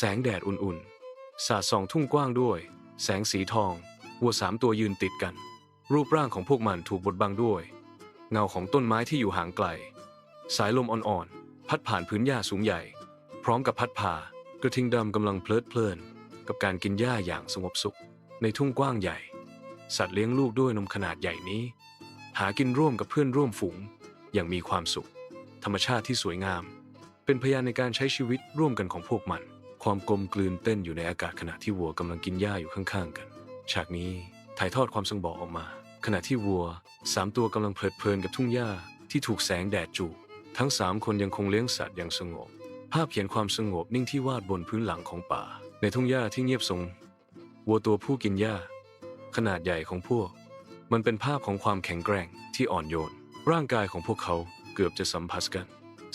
แสงแดดอุ่นๆ สาดส่องทุ่งกว้างด้วย แสงสีทอง วัวสามตัวยืนติดกัน รูปร่างของพวกมันถูกบดบังด้วย เงาของต้นไม้ที่อยู่ห่างไกล สายลมอ่อนๆ พัดผ่านพื้นหญ้าสูงใหญ่ พร้อมกับพัดพากระทิงดำกำลังเพลิดเพลิน กับการกินหญ้าอย่างสงบสุข ในทุ่งกว้างใหญ่ สัตว์เลี้ยงลูกด้วยนมขนาดใหญ่นี้ หากินร่วมกับเพื่อนร่วมฝูง อย่างมีความสุข ธรรมชาติที่สวยงาม เป็นพยานในการใช้ชีวิตร่วมกันของพวกมัน ความกลมกลืนเต้นอยู่ในอากาศขณะที่วัวกำลังกินหญ้าอยู่ข้างๆกัน ฉากนี้ถ่ายทอดความสงบออกมา ขณะที่วัวสามตัวกำลังเพลิดเพลินกับทุ่งหญ้าที่ถูกแสงแดดจูบทั้งสามคนยังคงเลี้ยงสัตว์อย่างสงบ ภาพเขียนความสงบนิ่งที่วาดบนพื้นหลังของป่า ในทุ่งหญ้าที่เงียบสงบวัวตัวผู้กินหญ้า ขนาดใหญ่ของพวก มันเป็นภาพของความแข็งแกร่งที่อ่อนโยน ร่างกายของพวกเขาเกือบจะสัมผัสกัน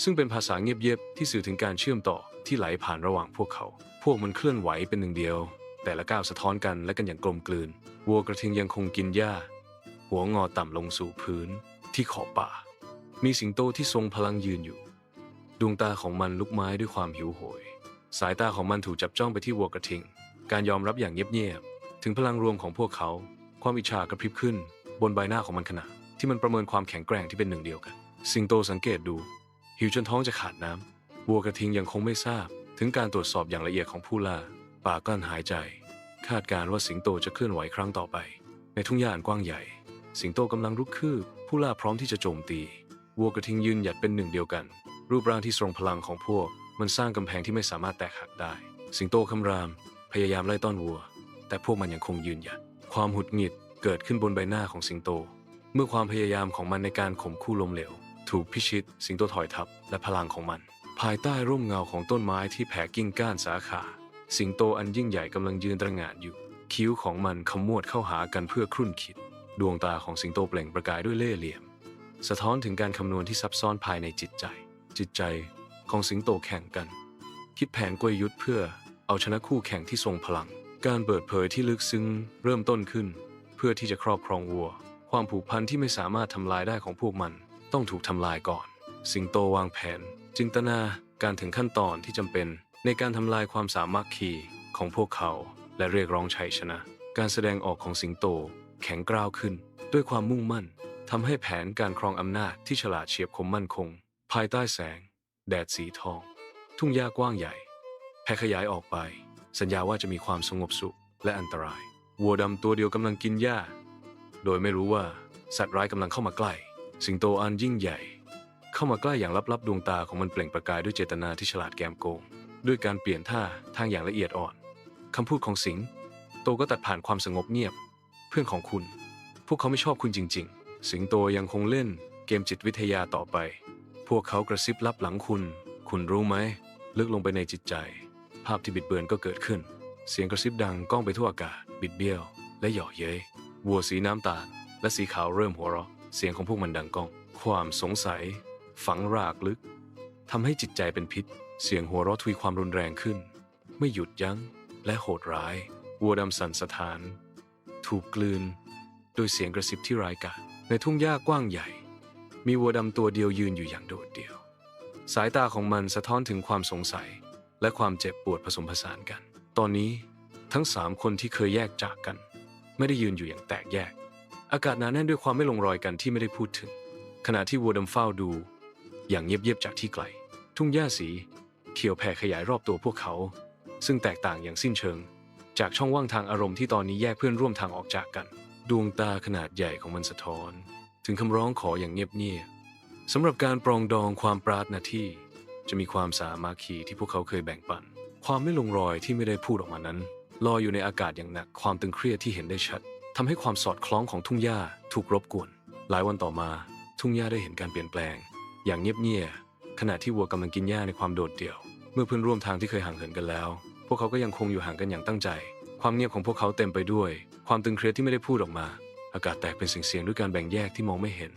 ซึ่งเป็นภาษาเงียบๆที่สื่อถึงการเชื่อมต่อที่ไหลผ่านระหว่างพวกเขา พวกมันเคลื่อนไหวเป็นหนึ่งเดียว แต่ละก้าวสะท้อนกันและกันอย่างกลมกลืน วัวกระทิงยังคงกินหญ้า หัวงอต่ำลงสู่พื้นที่ขอบป่า มีสิงโตที่ทรงพลังยืนอยู่ ดวงตาของมันลุกไม้ด้วยความหิวโหย สายตาของมันถูกจับจ้องไปที่วัวกระทิง การยอมรับอย่างเงียบๆถึงพลังรวมของพวกเขา ความอิจฉากระพริบขึ้น บนใบหน้าของมันขณะ ที่มันประเมินความแข็งแกร่งที่เป็นหนึ่งเดียวกัน สิงโตสังเกตดู หิวจนท้องจะขาดน้ำวัวกระทิงยังคงไม่ทราบ ถึงการตรวจสอบอย่างละเอียดของผู้ล่าป่ากลั้นหายใจ คาดการว่าสิงโตจะเคลื่อนไหวครั้งต่อไป ในทุ่งหญ้าอันกว้างใหญ่ สิงโตกำลังรุกคืบ ผู้ล่าพร้อมที่จะโจมตี วัวกระทิงยืนหยัดเป็นหนึ่งเดียวกัน รูปร่างที่ทรงพลังของพวก มันสร้างกำแพงที่ไม่สามารถแตกหักได้ สิงโตคำราม พยายามไล่ต้อนวัว แต่พวกมันยังคงยืนหยัด ความหงุดหงิดเกิดขึ้นบนใบหน้าของสิงโต เมื่อความพยายามของมันในการข่มคู่ล้มเหลว ถูกพิชิต สิงโตถอยทับและพลังของมัน ภายใต้ร่มเงาของต้นไม้ที่แผ่กิ่งก้านสาขา สิงโตอันยิ่งใหญ่กำลังยืนตระหง่านอยู่ คิ้วของมันขมวดเข้าหากันเพื่อครุ่นคิด ดวงตาของสิงโตเปล่งประกายด้วยเล่ห์เหลี่ยม สะท้อนถึงการคำนวณที่ซับซ้อนภายในจิตใจ จิตใจของสิงโตแข่งกัน คิดแผนกลยุทธ์เพื่อเอาชนะคู่แข่งที่ทรงพลัง การเปิดเผยที่ลึกซึ้งเริ่มต้นขึ้น เพื่อที่จะครอบครองวัว ความผูกพันที่ไม่สามารถทำลายได้ของพวกมัน ต้องถูกทำลายก่อน สิงโตวางแผน จินตนาการถึงขั้นตอนที่จำเป็นในการทำลายความสามัคคีของพวกเขา และเรียกร้องชัยชนะ การแสดงออกของสิงโตแข็งกร้าวขึ้น ด้วยความมุ่งมั่นทำให้แผนการครองอำนาจที่ฉลาดเฉียบคมมั่นคง ภายใต้แสง แดดสีทอง ทุ่งหญ้ากว้างใหญ่ แผ่ขยายออกไป สัญญาว่าจะมีความสงบสุขและอันตราย วัวดำตัวเดียวกำลังกินหญ้า โดยไม่รู้ว่าสัตว์ร้ายกำลังเข้ามาใกล้ สิงโตอันยิ่งใหญ่ เข้ามาใกล้อย่างลับๆ ดวงตาของมันเปล่งประกายด้วยเจตนาที่ฉลาดแกมโกง ด้วยการเปลี่ยนท่าทางอย่างละเอียดอ่อนคำพูดของสิงโตก็ตัดผ่านความสงบเงียบ เพื่อนของคุณ พวกเขาไม่ชอบคุณจริง ๆ สิงโตยังคงเล่นเกมจิตวิทยาต่อไป พวกเขากระซิบลับหลังคุณ คุณรู้ไหมลึกลงไปในจิตใจ ภาพที่บิดเบือนก็เกิดขึ้น เสียงกระซิบดังก้องไปทั่วอากาศ บิดเบี้ยว และหย่อเย้ยวัวสีน้ำตาล และสีขาวเริ่มหัวเราะ เสียงของพวกมันดังก้อง ความสงสัย ฝังรากลึกทำให้จิตใจเป็นพิษ เสียงหัวเราะทวีความรุนแรงขึ้น ไม่หยุดยัง้งและโหดร้าย วัวดำสันสถาน ถูกกลืน โดยเสียงกระซิบที่ร้ายกาจในทุ่งหญ้ากว้างใหญ่ มีวัวดำตัวเดียวยืนอยู่อย่างโดดเดี่ยว สายตาของมันสะท้อนถึงความสงสัย และความเจ็บปวดผสมผสานกัน ตอนนี้ทั้งสามคนที่เคยแยกจากกัน ไม่ได้ยืนอยู่อย่างแตกแยก อากาศหนาแน่นด้วยความไม่ลงรอยกันที่ไม่ได้พูดถึง ขณะที่วัวดำเฝ้าดู อย่างเงียบๆจากที่ไกล ทุ่งหญ้าสี เขียวแผ่ขยายรอบตัวพวกเขา ซึ่งแตกต่างอย่างสิ้นเชิง จากช่องว่างทางอารมณ์ที่ตอนนี้แยกเพื่อนร่วมทางออกจากกัน ดวงตาขนาดใหญ่ของมันสะท้อน ถึงคำร้องขออย่างเงียบๆสำหรับการปรองดองความปรารถนาที่ จะมีความสามัคคีที่พวกเขาเคยแบ่งปัน ความไม่ลงรอยที่ไม่ได้พูดออกมานั้นลอยอยู่ในอากาศอย่างหนักความตึงเครียดที่เห็นได้ชัด ทำให้ความสอดคล้องของทุ่งหญ้าถูกรบกวน หลายวันต่อมา ทุ่งหญ้าได้เห็นการเปลี่ยนแปลง อย่างเงียบๆขณะที่วัวกำลังกินหญ้าในความโดดเดี่ยว เมื่อเพื่อนร่วมทางที่เคยห่างเหินกันแล้ว พวกเขาก็ยังคงอยู่ห่างกันอย่างตั้งใจ ความเงียบของพวกเขาเต็มไปด้วย ความตึงเครียดที่ไม่ได้พูดออกมา อากาศแตกเป็นเสียงๆด้วยการแบ่งแยกที่มองไม่เห็น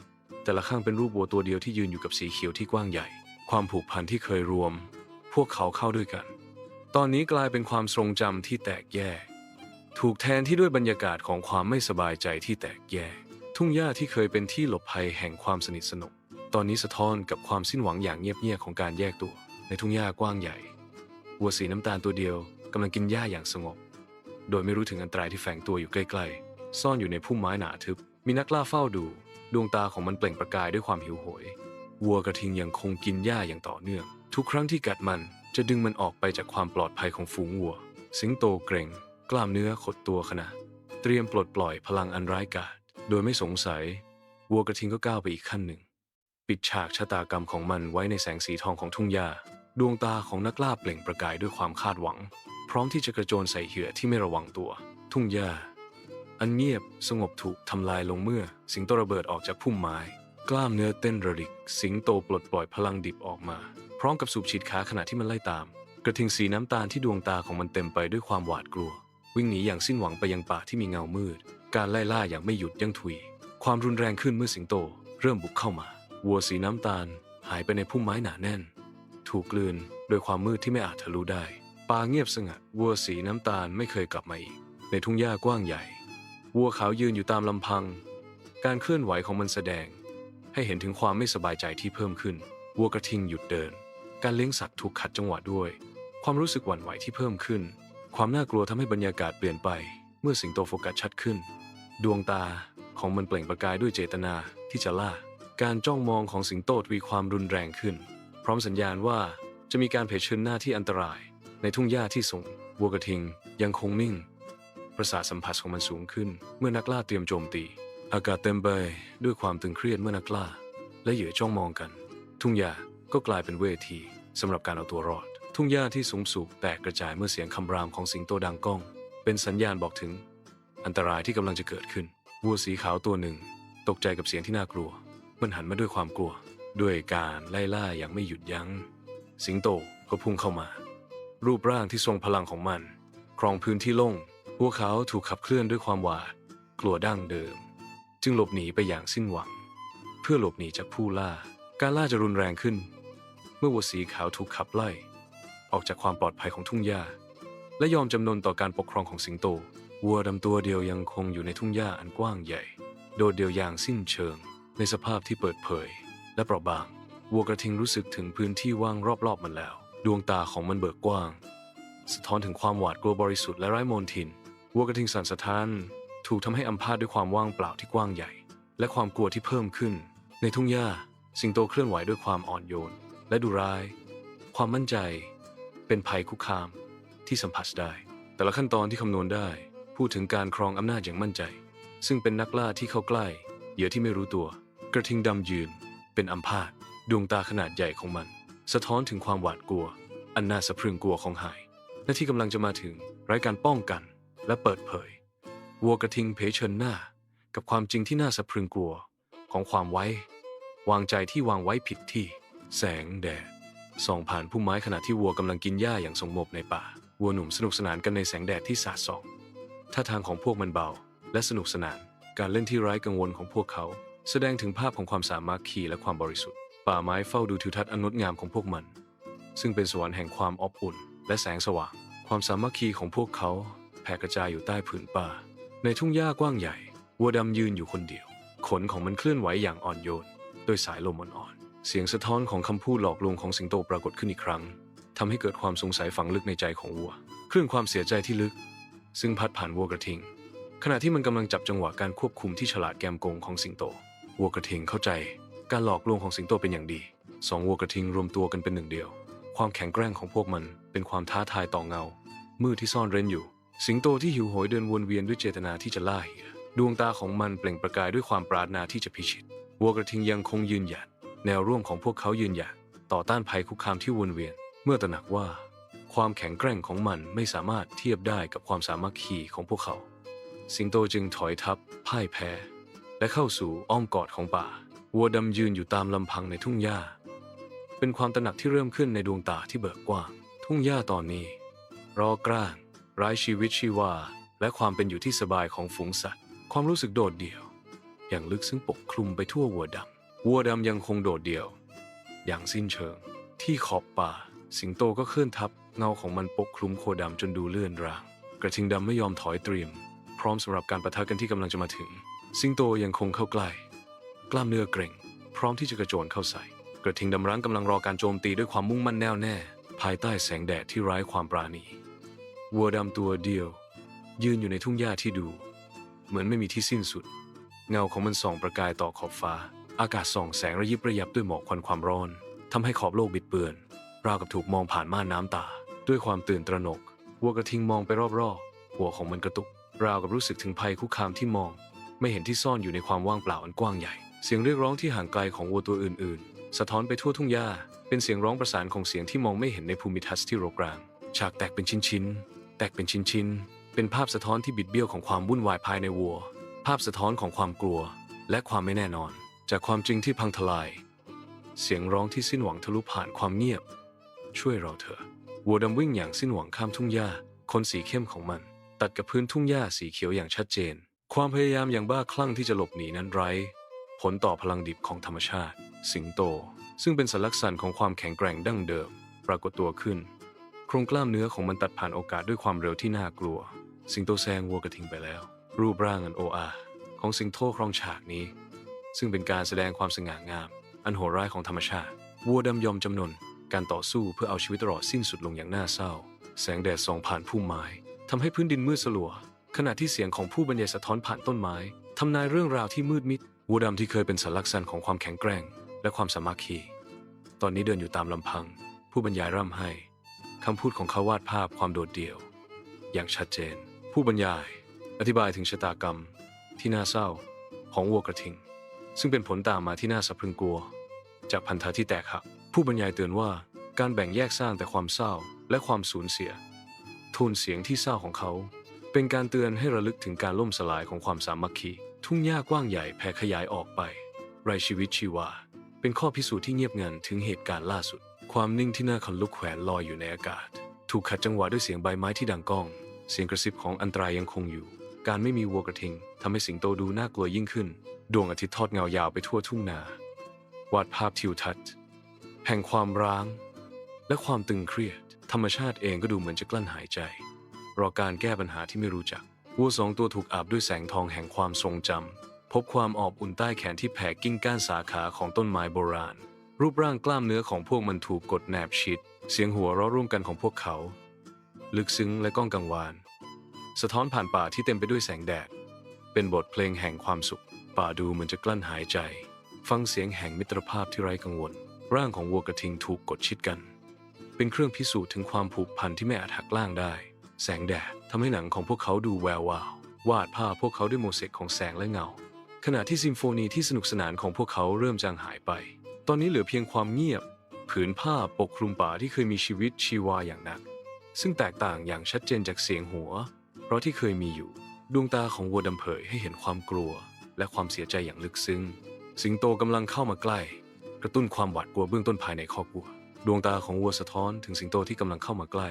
แต่ละข้างเป็นรูปวัวตัวเดียวที่ยืนอยู่กับสีเขียวที่กว้างใหญ่ ความผูกพันที่เคยรวม พวกเขาเข้าด้วยกัน ตอนนี้กลายเป็นความทรงจำที่แตกแยก ถูกแทนที่ด้วยบรรยากาศของความไม่สบายใจที่แตกแยก ทุ่งหญ้าที่เคยเป็นที่หลบภัยแห่งความสนิทสนมตอนนี้สะท้อนกับความสิ้นหวังอย่างเงียบเงียบของการแยกตัว ในทุ่งหญ้ากว้างใหญ่วัวสีน้ำตาลตัวเดียวกำลังกินหญ้าอย่างสงบ โดยไม่รู้ถึงอันตรายที่แฝงตัวอยู่ใกล้ๆ ซ่อนอยู่ในพุ่มไม้หนาทึบ มีนักล่าเฝ้าดู ดวงตาของมันเปล่งประกายด้วยความหิวโหย วัวกระทิงยังคงกินหญ้าอย่างต่อเนื่อง ทุกครั้งที่กัดมันจะดึงมันออกไปจากความปลอดภัยของฝูงวัว สิงโตเกรง กล้ามเนื้อขดตัวขณะ เตรียมปลดปล่อยพลังอันร้ายกาจโดยไม่สงสัย วัวกระทิงก็ก้าวไปอีกขั้นหนึ่ง ปิดฉากชะตากรรมของมันไว้ในแสงสีทองของทุ่งหญ้าดวงตาของนักล่าเปล่งประกายด้วยความคาดหวัง พร้อมที่จะกระโจนใส่เหยื่อที่ไม่ระวังตัว ทุ่งหญ้าอันเงียบสงบถูกทำลายลงเมื่อ สิงโตระเบิดออกจากพุ่มไม้ กล้ามเนื้อเต้นระริก สิงโตปลดปล่อยพลังดิบออกมา พร้อมกับสูบฉีดขาขณะที่มันไล่ตาม กระทิงสีน้ำตาลที่ดวงตาของมันเต็มไปด้วยความหวาดกลัว วิ่งหนีอย่างสิ้นหวังไปยังป่าที่มีเงามืด การไล่ล่าอย่างไม่หยุดยั้งทุย ความรุนแรงขึ้นเมื่อสิงโต เริ่มบุกเข้ามา วัวสีน้ำตาล หายไปในพุ่มไม้หนาแน่น ถูกกลืนโดยความมืดที่ไม่อาจทะลุได้ ป่าเงียบสงัด วัวสีน้ำตาลไม่เคยกลับมาอีก ในทุ่งหญ้ากว้างใหญ่ วัวขาวยืนอยู่ตามลำพัง การเคลื่อนไหวของมันแสดง ให้เห็นถึงความไม่สบายใจที่เพิ่มขึ้น วัวกระทิงหยุดเดิน การเลี้ยงสัตว์ถูกขัดจังหวะด้วย ความรู้สึกหวั่นไหวที่เพิ่มขึ้น ความน่ากลัวทำให้บรรยากาศเปลี่ยนไป เมื่อสิงโตโฟกัสชัดขึ้น ดวงตาของมันเปล่งประกายด้วยเจตนาที่จะล่า การจ้องมองของสิงโตทวีความรุนแรงขึ้น พร้อมสัญญาณว่าจะมีการเผชิญหน้าที่อันตราย ในทุ่งหญ้าที่สูงวัวกระทิงยังคงนิ่ง ประสาทสัมผัสของมันสูงขึ้น เมื่อนักล่าเตรียมโจมตี อากาศเต็มไปด้วยความตึงเครียดเมื่อนักล่า และเหยื่อจ้องมองกัน ทุ่งหญ้าก็กลายเป็นเวทีสำหรับการเอาตัวรอด ทุ่งหญ้าที่สูงสูงแตกกระจายเมื่อเสียงคำรามของสิงโตดังก้อง เป็นสัญญาณบอกถึง อันตรายที่กำลังจะเกิดขึ้น วัวสีขาวตัวหนึ่ง ตกใจกับเสียงที่น่ากลัว มันหันมาด้วยความกลัว ด้วยการไล่ล่าอย่างไม่หยุดยัง้ง สิงโตก็พุ่งเข้ามา รูปร่างที่ทรงพลังของมัน ครองพื้นที่โล่งวกเขาวถูกขับเคลื่อนด้วยความหวาดกลัวดั้งเดิม จึงหลบหนีไปอย่างสิ้นหวัง เพื่อหลบหนีจากผู้ล่า การล่าจะรุนแรงขึ้น เมื่อวัวสีขาวถูกขับไล่ ออกจากความปลอดภัยของทุ่งหญ้า และยอมจำนนต่อการปกครองของสิงโต วัวดำตัวเดียวยังคงอยู่ในทุ่งหญ้าอันกว้างใหญ่ โดดเดียวอย่างสิ้นเชิง ในสภาพที่เปิดเผย และเปราะบาง วัวกระทิงรู้สึกถึงพื้นที่ว่างรอบๆมันแล้ว ดวงตาของมันเบิกกว้าง สะท้อนถึงความหวาดกลัวบริสุทธิ์และไร้มนทิน วัวกระทิงสั่นสะท้าน ถูกทำให้อัมพาตด้วยความว่างเปล่าที่กว้างใหญ่ และความกลัวที่เพิ่มขึ้น ในทุ่งหญ้าสิงโตเคลื่อนไหวด้วยความอ่อนโยน และดุร้าย ความมั่นใจ เป็นภัยคุกคามที่สัมผัสได้ แต่ละขั้นตอนที่คำนวณได้ พูดถึงการครองอำนาจอย่างมั่นใจ ซึ่งเป็นนักล่าที่เข้าใกล้เหยื่อที่ไม่รู้ตัว กระทิงดำยืน เป็นอัมพาตดวงตาขนาดใหญ่ของมัน สะท้อนถึงความหวาดกลัว อันน่าสะพรึงกลัวของหายและที่กำลังจะมาถึงไร้การป้องกัน และเปิดเผย วัวกระทิงเผชิญหน้า กับความจริงที่น่าสะพรึงกลัวของความไว้ วางใจที่วางไว้ผิดที่ แสงแดด ส่องผ่านพุ่มไม้ขณะที่วัวกำลังกินหญ้าอย่างสงบในป่า วัวหนุ่มสนุกสนานกันในแสงแดดที่สาดส่องท่าทางของพวกมันเบา และสนุกสนาน การเล่นที่ไร้กังวลของพวกเขา แสดงถึงภาพของความสามัคคีและความบริสุทธิ์ ป่าไม้เฝ้าดูทิวทัศน์อันงดงามของพวกมัน ซึ่งเป็นสวรรค์แห่งความอบอุ่น และแสงสว่าง ความสามัคคีของพวกเขาแผ่กระจายอยู่ใต้ผืนป่า ในทุ่งหญ้ากว้างใหญ่ วัวดำยืนอยู่คนเดียว ขนของมันเคลื่อนไหวอย่างอ่อนโยน โดยสายลมอ่อน เสียงสะท้อนของคำพูดหลอกลวงของสิงโตปรากฏขึ้นอีกครั้งทำให้เกิดความสงสัยฝังลึกในใจของวัวคลื่นความเสียใจที่ลึก ซึ่งพัดผ่านวัวกระทิง ขณะที่มันกำลังจับจังหวะการควบคุมที่ฉลาดแกมโกงของสิงโตวัวกระทิงเข้าใจ การหลอกลวงของสิงโตเป็นอย่างดีสองวัวกระทิงรวมตัวกันเป็นหนึ่งเดียว ความแข็งแกร่งของพวกมันเป็นความท้าทายต่อเงา มืดที่ซ่อนเร้นอยู่ สิงโตที่หิวโหยเดินวนเวียนด้วยเจตนาที่จะล่าเหยื่อดวงตาของมันเปล่งประกายด้วยความปรารถนาที่จะพิชิตวัวกระทิงยังคงยืนหยัด แนวร่วมของพวกเขายืนหยัดต่อต้านภัยคุกคามที่วนเวียน เมื่อตระหนักว่า ความแข็งแกร่งของมันไม่สามารถเทียบได้กับความสามัคคีของพวกเขา สิงโตจึงถอยทับพ่ายแพ้ และเข้าสู่อ้อมกอดของป่า วัวดำยืนอยู่ตามลำพังในทุ่งหญ้า เป็นความตระหนักที่เริ่มขึ้นในดวงตาที่เบิกกว้าง ทุ่งหญ้าตอนนี้ รอกร้างไร้ชีวิตชีวา และความเป็นอยู่ที่สบายของฝูงสัตว์ ความรู้สึกโดดเดี่ยว อย่างลึกซึ่งปกคลุมไปทั่ววัวดำ วัวดำยังคงโดดเดี่ยว อย่างสิ้นเชิง ที่ขอบป่า สิงโตก็เคลื่อนทับเงาของมันปกคลุมโคดำจนดูเลื่อนราง กระทิงดำไม่ยอมถอยเตรียม พร้อมสำหรับการประทะกันที่กำลังจะมาถึง สิงโตยังคงเข้าใกล้ กล้ามเนื้อเกร็ง พร้อมที่จะกระโจนเข้าใส่ กระทิงดำรั้งกำลังรอการโจมตีด้วยความมุ่งมั่นแน่วแน่ ภายใต้แสงแดดที่ไร้ความปราณีวัวดำตัวเดียว ยืนอยู่ในทุ่งหญ้าที่ดู เหมือนไม่มีที่สิ้นสุด เงาของมันส่องประกายต่อขอบฟ้า อากาศส่องแสงระยิบระยับด้วยหมอกควันความร้อนทำให้ขอบโลกบิดเบือน ราวกับถูกมองผ่านม่านน้ำตา ด้วยความตื่นตระหนก วัวกระทิงมองไปรอบๆ หัวของมันกระตุก ราวกับรู้สึกถึงภัยคุกคามที่มอง ไม่เห็นที่ซ่อนอยู่ในความว่างเปล่าอันกว้างใหญ่ เสียงเรียกร้องที่ห่างไกลของวัวตัวอื่นๆ สะท้อนไปทั่วทุ่งหญ้า เป็นเสียงร้องประสานของเสียงที่มองไม่เห็นในภูมิทัศน์ที่รกราง ฉากแตกเป็นชิ้นๆ แตกเป็นชิ้นๆ เป็นภาพสะท้อนที่บิดเบี้ยวของความวุ่นวายภายในวัว ภาพสะท้อนของความกลัว และความไม่แน่นอน จากความจริงที่พังทลาย เสียงร้องที่สิ้นหวังทะลุผ่านความเงียบ ช่วยเราเถอะวัวดำวิ่งอย่างสิ้นหวังข้ามทุ่งหญ้า คนสีเข้มของมัน ตัดกับพื้นทุ่งหญ้าสีเขียวอย่างชัดเจน ความพยายามอย่างบ้าคลั่งที่จะหลบหนีนั้นไร้ ผลต่อพลังดิบของธรรมชาติ สิงโต ซึ่งเป็นสัญลักษณ์ของความแข็งแกร่งดั้งเดิม ปรากฏตัวขึ้น โครงกล้ามเนื้อของมันตัดผ่านโอกาสด้วยความเร็วที่น่ากลัว สิงโตแซงวัวกระทิงไปแล้ว รูปร่างอันโออาของสิงโตครองฉากนี้ ซึ่งเป็นการแสดงความสง่างาม อันโหดร้ายของธรรมชาติ วัวดำยอมจำนน การต่อสู้เพื่อเอาชีวิตรอดสิ้นสุดลงอย่างน่าเศร้า แสงแดดส่องผ่านพุ่มไม้ทำให้พื้นดินมืดสลัว ขณะที่เสียงของผู้บรรยายสะท้อนผ่านต้นไม้ทำนายเรื่องราวที่มืดมิด วัวดำที่เคยเป็นสัญลักษณ์ของความแข็งแกร่ง และความสามัคคี ตอนนี้เดินอยู่ตามลำพัง ผู้บรรยายร่ำให้คำพูดของเขาวาดภาพความโดดเดี่ยว อย่างชัดเจน ผู้บรรยาย อธิบายถึงชะตากรรม ที่น่าเศร้าของวัวกระทิง ซึ่งเป็นผลตามมาที่น่าสะพรึงกลัว จากพันธะที่แตกหักผู้บรรยายเตือนว่าการแบ่งแยกสร้างแต่ความเศร้าและความสูญเสียโทนเสียงที่เศร้าของเขา เป็นการเตือนให้ระลึกถึงการล่มสลายของความสามัคคี ทุ่งหญ้ากว้างใหญ่แผ่ขยายออกไปไรชีวิตชีวา เป็นข้อพิสูจน์ที่เงียบงันถึงเหตุการณ์ล่าสุด ความนิ่งที่น่าขนลุกแขวนลอยอยู่ในอากาศ ถูกขัดจังหวะด้วยเสียงใบไม้ที่ดังก้อง เสียงกระซิบของอันตรายยังคงอยู่ การไม่มีวัวกระทิงทำให้สิงโตดูน่ากลัวยิ่งขึ้น ดวงอาทิตย์ทอดเงายาวไปทั่วทุ่งนา วาดภาพทิวทัศน์แห่งความร้าง และความตึงเครียด ธรรมชาติเองก็ดูเหมือนจะกลั้นหายใจ รอการแก้ปัญหาที่ไม่รู้จัก วัวสองตัวถูกอาบด้วยแสงทองแห่งความทรงจำพบความอบอุ่นใต้แขนที่แผ่กิ่งก้านสาขาของต้นไม้โบราณ รูปร่างกล้ามเนื้อของพวกมันถูกกดแนบชิด เสียงหัวเราะร่วมกันของพวกเขา ลึกซึ้งและก้องกังวาน สะท้อนผ่านป่าที่เต็มไปด้วยแสงแดด เป็นบทเพลงแห่งความสุข ป่าดูเหมือนจะกลั้นหายใจ ฟังเสียงแห่งมิตรภาพที่ไร้กังวล ร่างของวัวกระทิงถูกกดชิดกัน เป็นเครื่องพิสูจน์ถึงความผูกพันที่ไม่อาจหักล้างได้ แสงแดดทำให้หนังของพวกเขาดูแวววาว วาดภาพพวกเขาด้วยโมเสกของแสงและเงา ขณะที่ซิมโฟนีที่สนุกสนานของพวกเขาเริ่มจางหายไป ตอนนี้เหลือเพียงความเงียบ ผืนผ้าปกคลุมป่าที่เคยมีชีวิตชีวาอย่างหนัก ซึ่งแตกต่างอย่างชัดเจนจากเสียงหัว เพราะที่เคยมีอยู่ ดวงตาของวัวดำเผยให้เห็นความกลัว และความเสียใจอย่างลึกซึ้ง สิงโตกำลังเข้ามาใกล้ กระตุ้นความหวาดกลัวเบื้องต้นภายในครอบครัว ดวงตาของวัวสะท้อนถึงสิงโตที่กำลังเข้ามาใกล้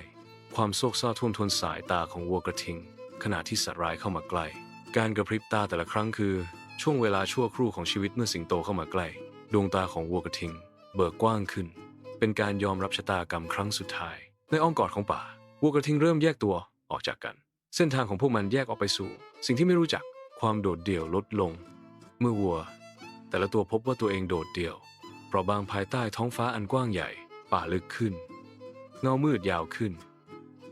ความโศกเศร้าท่วมท้นสายตาของวัวกระทิง ขณะที่สัตว์ร้ายเข้ามาใกล้ การกระพริบตาแต่ละครั้งคือ ช่วงเวลาชั่วครู่ของชีวิตเมื่อสิงโตเข้ามาใกล้ ดวงตาของวัวกระทิง เบิกกว้างขึ้น เป็นการยอมรับชะตากรรมครั้งสุดท้าย ในอ้อมกอดของป่าวัวกระทิงเริ่มแยกตัวออกจากกัน เส้นทางของพวกมันแยกออกไปสู่ สิ่งที่ไม่รู้จักความโดดเดี่ยวลดลง เมื่อวัว แต่ละตัวพบว่าตัวเองโดดเดี่ยว เปราะบางภายใต้ท้องฟ้าอันกว้างใหญ่ ป่าลึกขึ้น เงามืดยาวขึ้น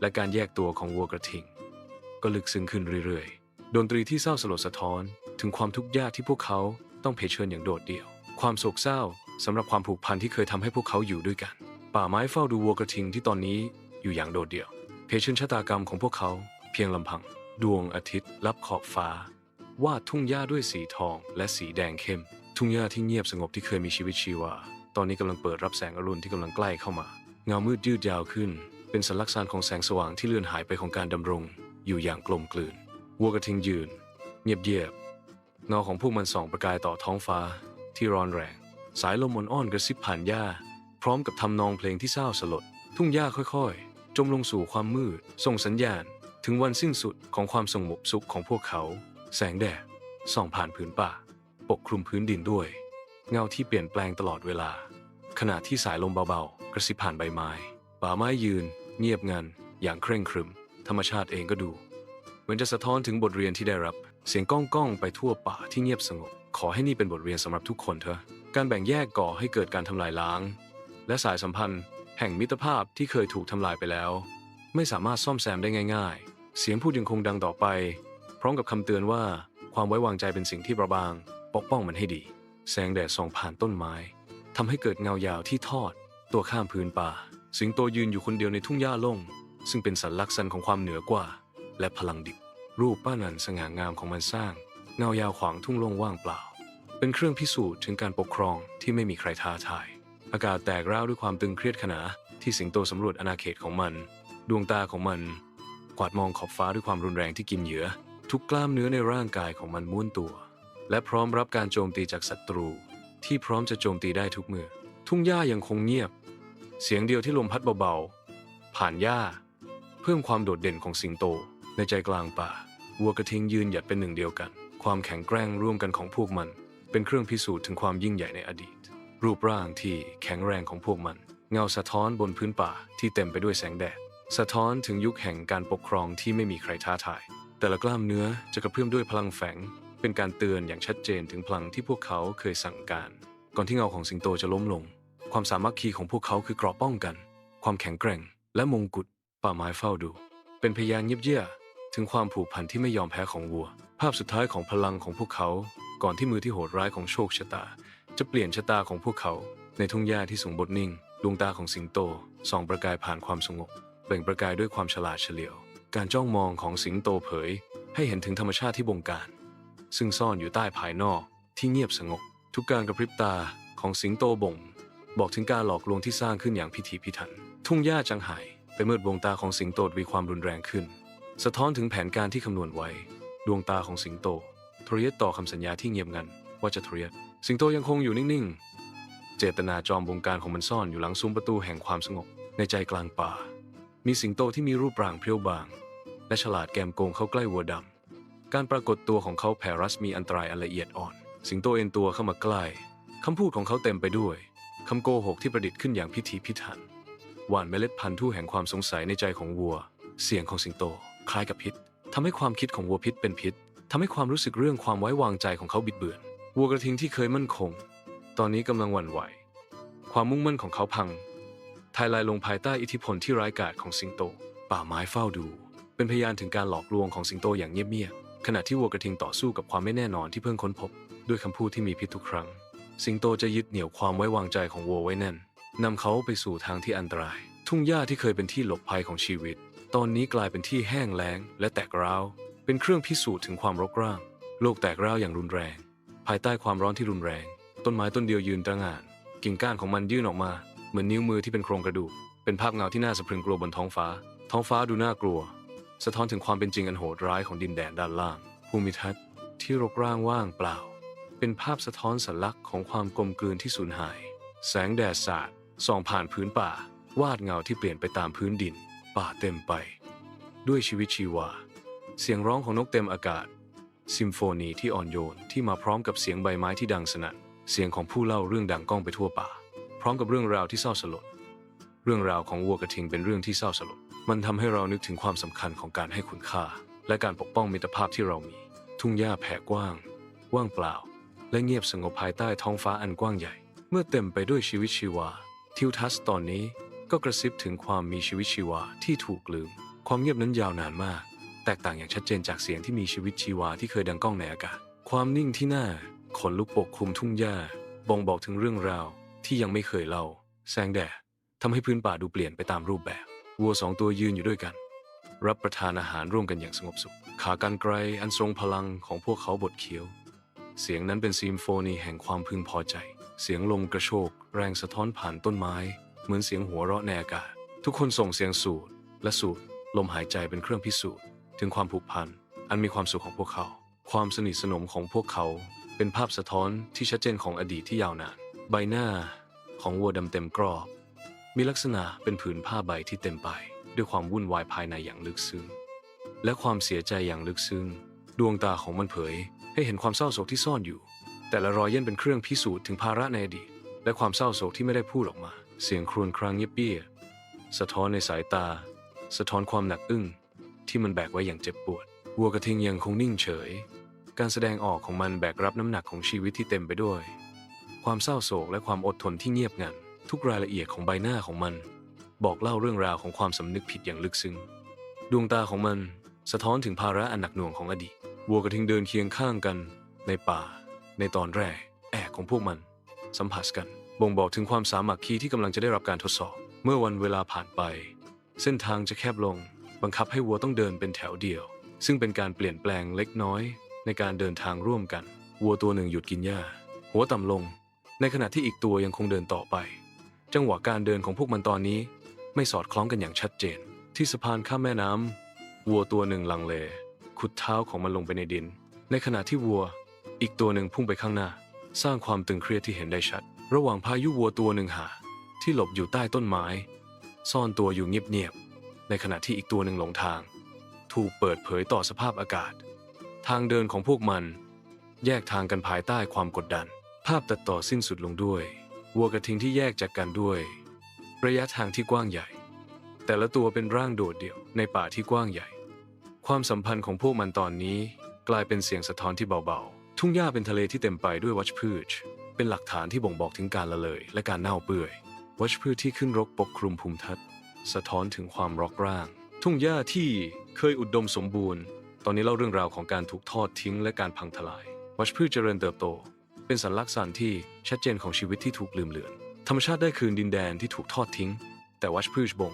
และการแยกตัวของวัวกระทิง ก็ลึกซึ้งขึ้นเรื่อยๆ ดนตรีที่เศร้าสลดสะท้อน ถึงความทุกข์ยากที่พวกเขาต้องเผชิญอย่างโดดเดี่ยว ความโศกเศร้าสำหรับความผูกพันที่เคยทำให้พวกเขาอยู่ด้วยกัน ป่าไม้เฝ้าดูวัวกระทิงที่ตอนนี้อยู่อย่างโดดเดี่ยวเผชิญชะตากรรมของพวกเขา เพียงลำพัง ดวงอาทิตย์ลับขอบฟ้า วาดทุ่งหญ้าด้วยสีทองและสีแดงเข้ม ทุ่งหญ้าที่เงียบสงบที่เคยมีชีวิตชีวา ตอนนี้กำลังเปิดรับแสงอรุณที่กำลังใกล้เข้ามา เงามืดยืดยาวขึ้น เป็นสัญลักษณ์ของแสงสว่างที่เลือนหายไปของการดำรง อยู่อย่างกลมกลืน วัวกระทิงยืน เงียบเยียบเงาของพวกมันส่องประกายต่อท้องฟ้า ที่ร้อนแรง สายลมอ่อนๆกระซิบผ่านหญ้า พร้อมกับทำนองเพลงที่เศร้าสลด ทุ่งหญ้าค่อยๆ จมลงสู่ความมืด ส่งสัญญาณ ถึงวันสิ้นสุดของความสงบสุขของพวกเขา แสงแดดส่องผ่านผืนป่า ปกคลุมพื้นดินด้วย เงาที่เปลี่ยนแปลงตลอดเวลา ขณะที่สายลมเบาๆ กระซิบผ่านใบไม้ป่าไม้ยืน เงียบงัน อย่างเคร่งครึม ธรรมชาติเองก็ดูเหมือนจะสะท้อนถึงบทเรียนที่ได้รับ เสียงก้องก้องๆไปทั่วป่าที่เงียบสงบ ขอให้นี่เป็นบทเรียนสำหรับทุกคนเถอะ การแบ่งแยกก่อให้เกิดการทำลายล้าง และสายสัมพันธ์ แห่งมิตรภาพที่เคยถูกทำลายไปแล้ว ไม่สามารถซ่อมแซมได้ง่าย ๆ เสียงพูดยังคงดังต่อไป พร้อมกับคำเตือนว่าความไว้วางใจเป็นสิ่งที่ประบาง ปกป้องมันให้ดี แสงแดดส่องผ่านต้นไม้ทำให้เกิดเงายาวที่ทอด ตัวข้ามพื้นป่า สิงโตยืนอยู่คนเดียวในทุ่งหญ้าโล่งซึ่งเป็นสัญลักษณ์ของความเหนือกว่า และพลังดิบ รูปป้านันสง่างามของมันสร้าง เงายาวขวางทุ่งโล่งว่างเปล่า เป็นเครื่องพิสูจน์ถึงการปกครองที่ไม่มีใครท้าทาย อากาศแตกร้าวด้วยความตึงเครียดขนาที่สิงโตสำรวจอาณาเขตของมัน ดวงตาของมัน กวาดมองขอบฟ้าด้วยความรุนแรงที่กินเหยื่อทุกกล้ามเนื้อในร่างกายของมันม้วนตัว และพร้อมรับการโจมตีจากศัตรู ที่พร้อมจะโจมตีได้ทุกเมื่อ ทุ่งหญ้ายังคงเงียบ เสียงเดียวที่ลมพัดเบาๆ ผ่านหญ้า เพิ่มความโดดเด่นของสิงโต ในใจกลางป่า วัวกระทิงยืนหยัดเป็นหนึ่งเดียวกัน ความแข็งแกร่งร่วมกันของพวกมัน เป็นเครื่องพิสูจน์ถึงความยิ่งใหญ่ในอดีต รูปร่างที่แข็งแรงของพวกมัน เงาสะท้อนบนพื้นป่าที่เต็มไปด้วยแสงแดด สะท้อนถึงยุคแห่งการปกครองที่ไม่มีใครท้าทาย แต่ละกล้ามเนื้อจะกระเพื่อมด้วยพลังแฝง เป็นการเตือนอย่างชัดเจนถึงพลังที่พวกเขาเคยสั่งการ ก่อนที่เงาของสิงโตจะล้มลง ความสามัคคีของพวกเขาคือกราะป้องกัน ความแข็งแกร่ง และมงกุฎป่าไม้เฝ้าดู เป็นพยานเยียบเยี่ยถึงความผูกพันที่ไม่ยอมแพ้ของวัว ภาพสุดท้ายของพลังของพวกเขา ก่อนที่มือที่โหดร้ายของโชคชะตา จะเปลี่ยนชะตาของพวกเขา ในทุ่งหญ้าที่สูงบดนิ่ง ดวงตาของสิงโตส่องประกายผ่านความสงบ เปล่งประกายด้วยความฉลาดเฉลียว การจ้องมองของสิงโตเผย ให้เห็นถึงธรรมชาติที่บงการ ซึ่งซ่อนอยู่ใต้ภายนอกที่เงียบสงบ ทุกการกระพริบตาของสิงโตบ่ง บอกถึงการหลอกลวงที่สร้างขึ้นอย่างพิถีพิถัน ทุ่งหญ้าจังหายไปมืดดวงตาของสิงโตทวีความรุนแรงขึ้น สะท้อนถึงแผนการที่คำนวณไว้ ดวงตาของสิงโตทรยศต่อคำสัญญาที่เงียบงันว่าจะทรยศสิงโตยังคงอยู่นิ่งๆ เจตนาจอมบงการของมันซ่อนอยู่หลังซุ้มประตูแห่งความสงบในใจกลางป่า มีสิงโตที่มีรูปร่างเพรียวบาง และฉลาดแกมโกงเข้าใกล้วัวดำ การปรากฏตัวของเขาแผ่รัศมีอันตรายอันละเอียดอ่อน สิงโตเอ็นตัวเข้ามาใกล้คำพูดของเขาเต็มไปด้วยคำโกหกที่ประดิษฐ์ขึ้นอย่างพิถีพิถันหวานเมล็ดพันธุ์ทู่แห่งความสงสัยในใจของวัว เสียงของสิงโต คล้ายกับพิษทำให้ความคิดของวัวพิษเป็นพิษทำให้ความรู้สึกเรื่องความไว้วางใจของเขาบิดเบือน วัวกระทิงที่เคยมั่นคง ตอนนี้กำลังหวั่นไหว ความมุ่งมั่นของเขาพัง ทายลายลงภายใต้อิทธิพลที่ร้ายกาจของสิงโต ป่าไม้เฝ้าดู เป็นพยานถึงการหลอกลวงของสิงโตอย่างเงียบๆขณะที่วัวกระทิงต่อสู้กับความไม่แน่นอนที่เพิ่งค้นพบ ด้วยคำพูดที่มีพิษทุกครั้ง สิงโตจะยึดเหนี่ยวความไว้วางใจของวัวไว้แน่นนำเขาไปสู่ทางที่อันตราย ทุ่งหญ้าที่เคยเป็นที่หลบภัยของชีวิต ตอนนี้กลายเป็นที่แห้งแล้ง และแตกร้าว เป็นเครื่องพิสูจน์ถึงความรกร้าง โลกแตกร้าวอย่างรุนแรง ภายใต้ความร้อนที่รุนแรง ต้นไม้ต้นเดียวยืนตระหง่าน กิ่งก้านของมันยื่นออกมา เหมือนนิ้วมือที่เป็นโครงกระดูก เป็นภาพเงาที่น่าสะพรึงกลัวบนท้องฟ้า ท้องฟ้าดูน่ากลัว สะท้อนถึงความเป็นจริงอันโหดร้ายของดินแดนด้านล่าง ภูมิทัศน์ที่รกร้างว่างเปล่า เป็นภาพสะท้อนสัญลักษณ์ของความกลมกลืนที่สูญหาย แสงแดดสาดส่องผ่านพื้นป่า วาดเงาที่เปลี่ยนไปตามพื้นดิน ป่าเต็มไป ด้วยชีวิตชีวา เสียงร้องของนกเต็มอากาศ ซิมโฟนีที่อ่อนโยนที่มาพร้อมกับเสียงใบไม้ที่ดังสนั่นเสียงของผู้เล่าเรื่องดังก้องไปทั่วป่า ร้อมกับเรื่องราวที่เศร้าสลด เรื่องราวของวัวกระทิงเป็นเรื่องที่เศร้าสลด มันทำให้เรานึกถึงความสำคัญของการให้คุณค่า และการปกป้องมิตรภาพที่เรามี ทุ่งหญ้าแผ่กว้าง ว่างเปล่า และเงียบสงบภายใต้ท้องฟ้าอันกว้างใหญ่ เมื่อเต็มไปด้วยชีวิตชีวา ทิวทัศน์ตอนนี้ก็กระซิบถึงความมีชีวิตชีวาที่ถูกลืม ความเงียบนั้นยาวนานมาก แตกต่างอย่างชัดเจนจากเสียงที่มีชีวิตชีวาที่เคยดังก้องในอากาศ ความนิ่งที่น่าขนลุกปกคลุมทุ่งหญ้าบ่งบอกถึงเรื่องราว ที่ยังไม่เคยเล่า แสงแดดทำให้พื้นป่าดูเปลี่ยนไปตามรูปแบบ วัวสองตัวยืนอยู่ด้วยกัน รับประทานอาหารร่วมกันอย่างสงบสุข ขากันไกลอันทรงพลังของพวกเขาบดเคี้ยว เสียงนั้นเป็นซิมโฟนีแห่งความพึงพอใจ เสียงลมกระโชก แรงสะท้อนผ่านต้นไม้ เหมือนเสียงหัวเราะในอากาศ ทุกคนส่งเสียงสูดและสูดลมหายใจเป็นเครื่องพิสูจน์ถึงความผูกพันอันมีความสุขของพวกเขา ความสนิทสนมของพวกเขา เป็นภาพสะท้อนที่ชัดเจนของอดีตที่ยาวนาน ใบหน้าของวัวดำเต็มกรอบ มีลักษณะเป็นผืนผ้าใบที่เต็มไป ด้วยความวุ่นวายภายในอย่างลึกซึ้งและความเสียใจอย่างลึกซึ้งดวงตาของมันเผย ให้เห็นความเศร้าโศกที่ซ่อนอยู่ แต่ละรอยเย็นเป็นเครื่องพิสูจน์ถึงภาระในอดีตและความเศร้าโศกที่ไม่ได้พูดออกมา เสียงครวญครางเงียบเบี้ยสะท้อนในสายตา สะท้อนความหนักอึ้ง ที่มันแบกไว้อย่างเจ็บปวด วัวกระทิงยังคงนิ่งเฉย การแสดงออกของมันแบกรับน้ำหนักของชีวิตที่เต็มไปด้วย ความเศร้าโศกและความอดทนที่เงียบงันทุกรายละเอียดของใบหน้าของมัน บอกเล่าเรื่องราวของความสำนึกผิดอย่างลึกซึ้งดวงตาของมันสะท้อนถึงภาระอันหนักหน่วงของอดีตวัวกระทิงเดินเคียงข้างกัน ในป่า ในตอนแรก แอกของพวกมัน สัมผัสกัน บ่งบอกถึงความสามัคคีที่กำลังจะได้รับการทดสอบ เมื่อวันเวลาผ่านไป เส้นทางจะแคบลง บังคับให้วัวต้องเดินเป็นแถวเดียว ซึ่งเป็นการเปลี่ยนแปลงเล็กน้อย ในการเดินทางร่วมกัน วัวตัวหนึ่งหยุดกินหญ้า หัวต่ำลง ในขณะที่อีกตัวยังคงเดินต่อไป จังหวะการเดินของพวกมันตอนนี้ ไม่สอดคล้องกันอย่างชัดเจน ที่สะพานข้ามแม่น้ำวัวตัวหนึ่งลังเล ขุดเท้าของมันลงไปในดิน ในขณะที่วัว อีกตัวหนึ่งพุ่งไปข้างหน้า สร้างความตึงเครียดที่เห็นได้ชัด ระหว่างพายุวัวตัวหนึ่งหา ที่หลบอยู่ใต้ต้นไม้ ซ่อนตัวอยู่เงียบๆในขณะที่อีกตัวหนึ่งหลงทาง ถูกเปิดเผยต่อสภาพอากาศ ทางเดินของพวกมัน แยกทางกันภายใต้ความกดดัน ภาพตัดต่อสิ้นสุดลงด้วย วัวกระทิงที่แยกจากกันด้วย ระยะทางที่กว้างใหญ่ แต่ละตัวเป็นร่างโดดเดี่ยวในป่าที่กว้างใหญ่ ความสัมพันธ์ของพวกมันตอนนี้ กลายเป็นเสียงสะท้อนที่เบาๆ ทุ่งหญ้าเป็นทะเลที่เต็มไปด้วยวัชพืช เป็นหลักฐานที่บ่งบอกถึงการละเลย และการเน่าเปื่อย วัชพืชที่ขึ้นรกปกคลุมภูมิทัศน์ สะท้อนถึงความรกร่าง ทุ่งหญ้าที่เคยอุดมสมบูรณ์ ตอนนี้เล่าเรื่องราวของการถูกทอดทิ้งและการพังทลาย วัชพืชเจริญเติบโต เป็นสัญลักษณ์สันที่ชัดเจนของชีวิตที่ถูกลืมเลือน ธรรมชาติได้คืนดินแดนที่ถูกทอดทิ้ง แต่วัชพืชบง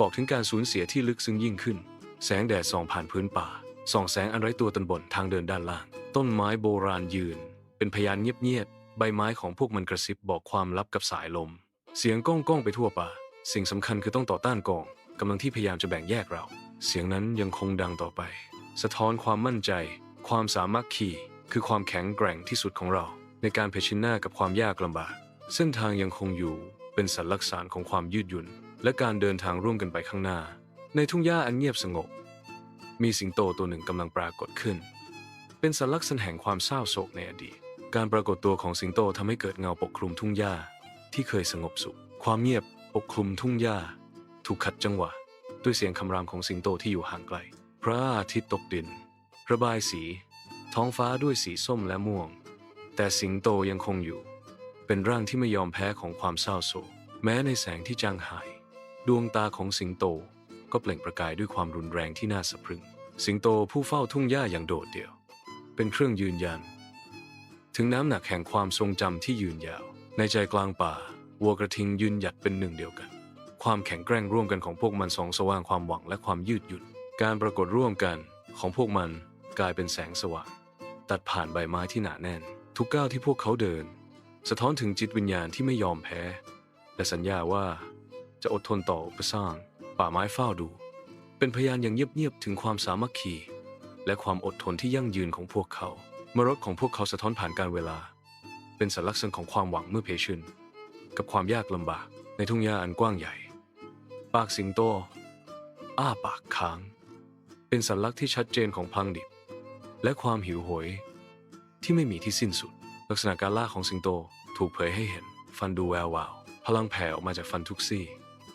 บอกถึงการสูญเสียที่ลึกซึ้งยิ่งขึ้น แสงแดดส่องผ่านพื้นป่าส่องแสงอันไร้ตัวตนบนทางเดินด้านล่าง ต้นไม้โบราณยืน เป็นพยานเงียบๆใบไม้ของพวกมันกระซิบบอกความลับกับสายลม เสียงก้องก้องๆไปทั่วป่า สิ่งสำคัญคือต้องต่อต้านกองกำลังที่พยายามจะแบ่งแยกเรา เสียงนั้นยังคงดังต่อไป สะท้อนความมั่นใจ ความสามัคคีคือความแข็งแกร่งที่สุดของเรา ในการเผชิญหน้ากับความยากลำบาก เส้นทางยังคงอยู่เป็นสัญลักษณ์ของความยืดหยุ่น และการเดินทางร่วมกันไปข้างหน้า ในทุ่งหญ้าอันเงียบสงบ มีสิงโตตัวหนึ่งกำลังปรากฏขึ้น เป็นสัญลักษณ์แห่งความเศร้าโศกในอดีต การปรากฏตัวของสิงโตทำให้เกิดเงาปกคลุมทุ่งหญ้าที่เคยสงบสุข ความเงียบปกคลุมทุ่งหญ้าถูกขัดจังหวะ ด้วยเสียงคำรามของสิงโตที่อยู่ห่างไกล พระอาทิตย์ตกดิน ระบายสี ท้องฟ้าด้วยสีส้มและม่วง แต่สิงโตยังคงอยู่ เป็นร่างที่ไม่ยอมแพ้ของความเศร้าโศกแม้ในแสงที่จางหาย ดวงตาของสิงโตก็เปล่งประกายด้วยความรุนแรงที่น่าสะพรึง สิงโตผู้เฝ้าทุ่งหญ้าอย่างโดดเดี่ยว เป็นเครื่องยืนยัน ถึงน้ำหนักแห่งความทรงจำที่ยืนยาว ในใจกลางป่าวัวกระทิงยืนหยัดเป็นหนึ่งเดียวกัน ความแข็งแกร่งร่วมกันของพวกมันสองสว่างความหวังและความยืดหยุ่น การปรากฏร่วมกันของพวกมันกลายเป็นแสงสว่าง ตัดผ่านใบไม้ที่หนาแน่น ทุกก้าวที่พวกเขาเดิน สะท้อนถึงจิตวิญญาณที่ไม่ยอมแพ้ และสัญญาว่าจะอดทนต่ออุปสรรคป่าไม้เฝ้าดู เป็นพยานอย่างเงียบๆถึงความสามัคคี และความอดทนที่ยั่งยืนของพวกเขา มรดของพวกเขาสะท้อนผ่านการเวลา เป็นสัญลักษณ์ของความหวังเมื่อเพชิญกับความยากลำบากในทุ่งหญ้าอันกว้างใหญ่ ปากสิงโต อ้าปากค้าง เป็นสัญลักษณ์ที่ชัดเจนของพลังดิบ และความหิวโหย ที่ไม่มีที่สิ้นสุด ลักษณะการล่าของสิงโต ถูกเผยให้เห็น ฟันดูแวววาว พลังแผ่ออกมาจากฟันทุกซี่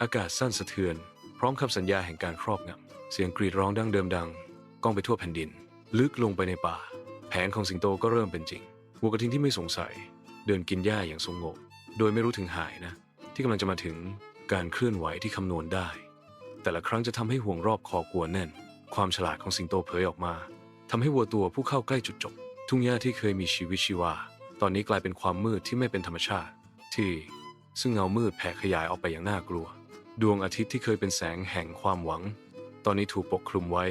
อากาศสั้นสะเทือน พร้อมคำสัญญาแห่งการครอบงำเสียงกรีดร้องดังเดิมดังก้องไปทั่วแผ่นดิน ลึกลงไปในป่า แผนของสิงโตก็เริ่มเป็นจริงวัวกระทิงที่ไม่สงสัย เดินกินหญ้าอย่างสงบโดยไม่รู้ถึงหายนะ ที่กำลังจะมาถึงการเคลื่อนไหวที่คำนวณได้ แต่ละครั้งจะทำให้ห่วงรอบคอกลัวแน่น ความฉลาดของสิงโตเผยออกมาทำให้วัวตัวผู้เข้าใกล้จุดจบ ทุ่งหญ้าที่เคยมีชีวิตชีวา ตอนนี้กลายเป็นความมืดที่ไม่เป็นธรรมชาติ ที่ซึ่งเงามืดแผ่ขยายออกไปอย่างน่ากลัว ดวงอาทิตย์ที่เคยเป็นแสงแห่งความหวัง ตอนนี้ถูกปกคลุมไว้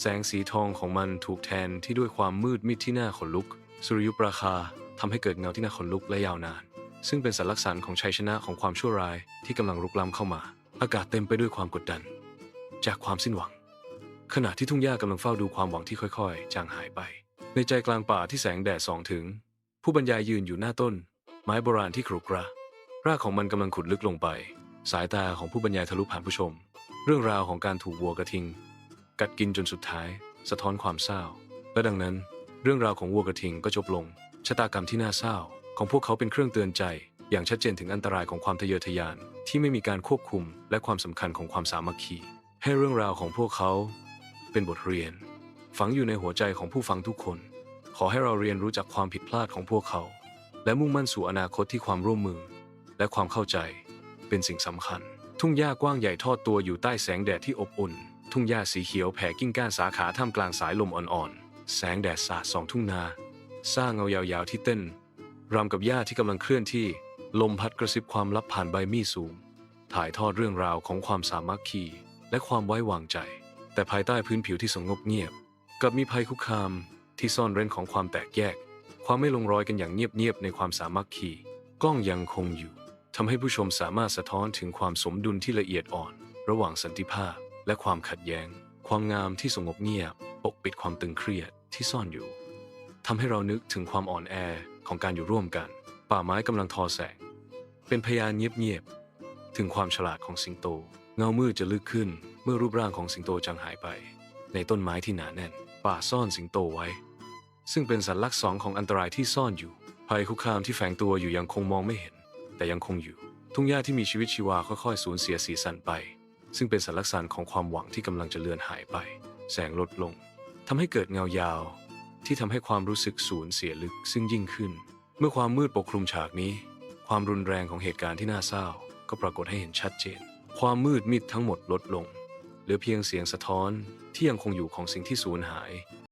แสงสีทองของมันถูกแทนที่ด้วยความมืดมิดที่น่าขนลุก สุริยุปราคาทำให้เกิดเงาที่น่าขนลุกและยาวนาน ซึ่งเป็นสัญลักษณ์ของชัยชนะของความชั่วร้ายที่กำลังรุกล้ำเข้ามา อากาศเต็มไปด้วยความกดดัน จากความสิ้นหวัง ขณะที่ทุ่งหญ้ากำลังเฝ้าดูความหวังที่ค่อย ๆ จางหายไป ในใจกลางป่าที่แสงแดดส่องถึง ผู้บรรยายยืนอยู่หน้าต้น ไม้โบราณที่ขรุกระรากของมันกำลังขุดลึกลงไป สายตาของผู้บรรยายทะลุผ่านผู้ชม เรื่องราวของการถูกวัวกระทิง กัดกินจนสุดท้าย สะท้อนความเศร้า และดังนั้น เรื่องราวของวัวกระทิงก็จบลง ชะตากรรมที่น่าเศร้า ของพวกเขาเป็นเครื่องเตือนใจ อย่างชัดเจนถึงอันตรายของความทะเยอทะยาน ที่ไม่มีการควบคุม และความสำคัญของความสามัคคี ให้เรื่องราวของพวกเขา เป็นบทเรียน ฝังอยู่ในหัวใจของผู้ฟังทุกคน ขอให้เราเรียนรู้จากความผิดพลาดของพวกเขา และมุ่งมั่นสู่อนาคตที่ความร่วมมือ และความเข้าใจ เป็นสิ่งสำคัญ ทุ่งหญ้ากว้างใหญ่ทอดตัวอยู่ใต้แสงแดดที่อบอุ่น ทุ่งหญ้าสีเขียวแผ่กิ่งก้านสาขาท่ามกลางสายลมอ่อนๆ แสงแดดสาดส่องทุ่งนา สร้างเงายาวๆที่เต้นรำกับหญ้าที่กำลังเคลื่อนที่ ลมพัดกระซิบความลับผ่านใบมีดสูง ถ่ายทอดเรื่องราวของความสามัคคี และความไว้วางใจ แต่ภายใต้พื้นผิวที่สงบเงียบ กับมีภัยคุกคามที่ซ่อนเร้นของความแตกแยก ความไม่ลงรอยกันอย่างเงียบๆในความสามัคคี กล้องยังคงอยู่ทำให้ผู้ชมสามารถสะท้อนถึงความสมดุลที่ละเอียดอ่อน ระหว่างสันติภาพ และความขัดแย้ง ความงามที่สงบเงียบ ปกปิดความตึงเครียดที่ซ่อนอยู่ทำให้เรานึกถึงความอ่อนแอของการอยู่ร่วมกัน ป่าไม้กำลังทอแสง เป็นพยานเงียบๆถึงความฉลาดของสิงโต เงามืดจะลึกขึ้นเมื่อรูปร่างของสิงโตจางหายไป ในต้นไม้ที่หนาแน่น ป่าซ่อนสิงโตไว้ ซึ่งเป็นสัญลักษณ์สองของอันตรายที่ซ่อนอยู่ ภัยคุกคามที่แฝงตัวอยู่ยังคงมองไม่เห็น แต่ยังคงอยู่ ทุ่งหญ้าที่มีชีวิตชีวาค่อยๆ สูญเสียสีสันไป ซึ่งเป็นสัญลักษณ์ของความหวังที่กำลังจะเลือนหายไป แสงลดลงทำให้เกิดเงายาว ที่ทำให้ความรู้สึกสูญเสียลึกซึ่งยิ่งขึ้น เมื่อความมืดปกคลุมฉากนี้ ความรุนแรงของเหตุการณ์ที่น่าเศร้า ก็ปรากฏให้เห็นชัดเจน ความมืดมิดทั้งหมดลดลง เหลือเพียงเสียงสะท้อนที่ยังคงอยู่ของสิ่งที่สูญหาย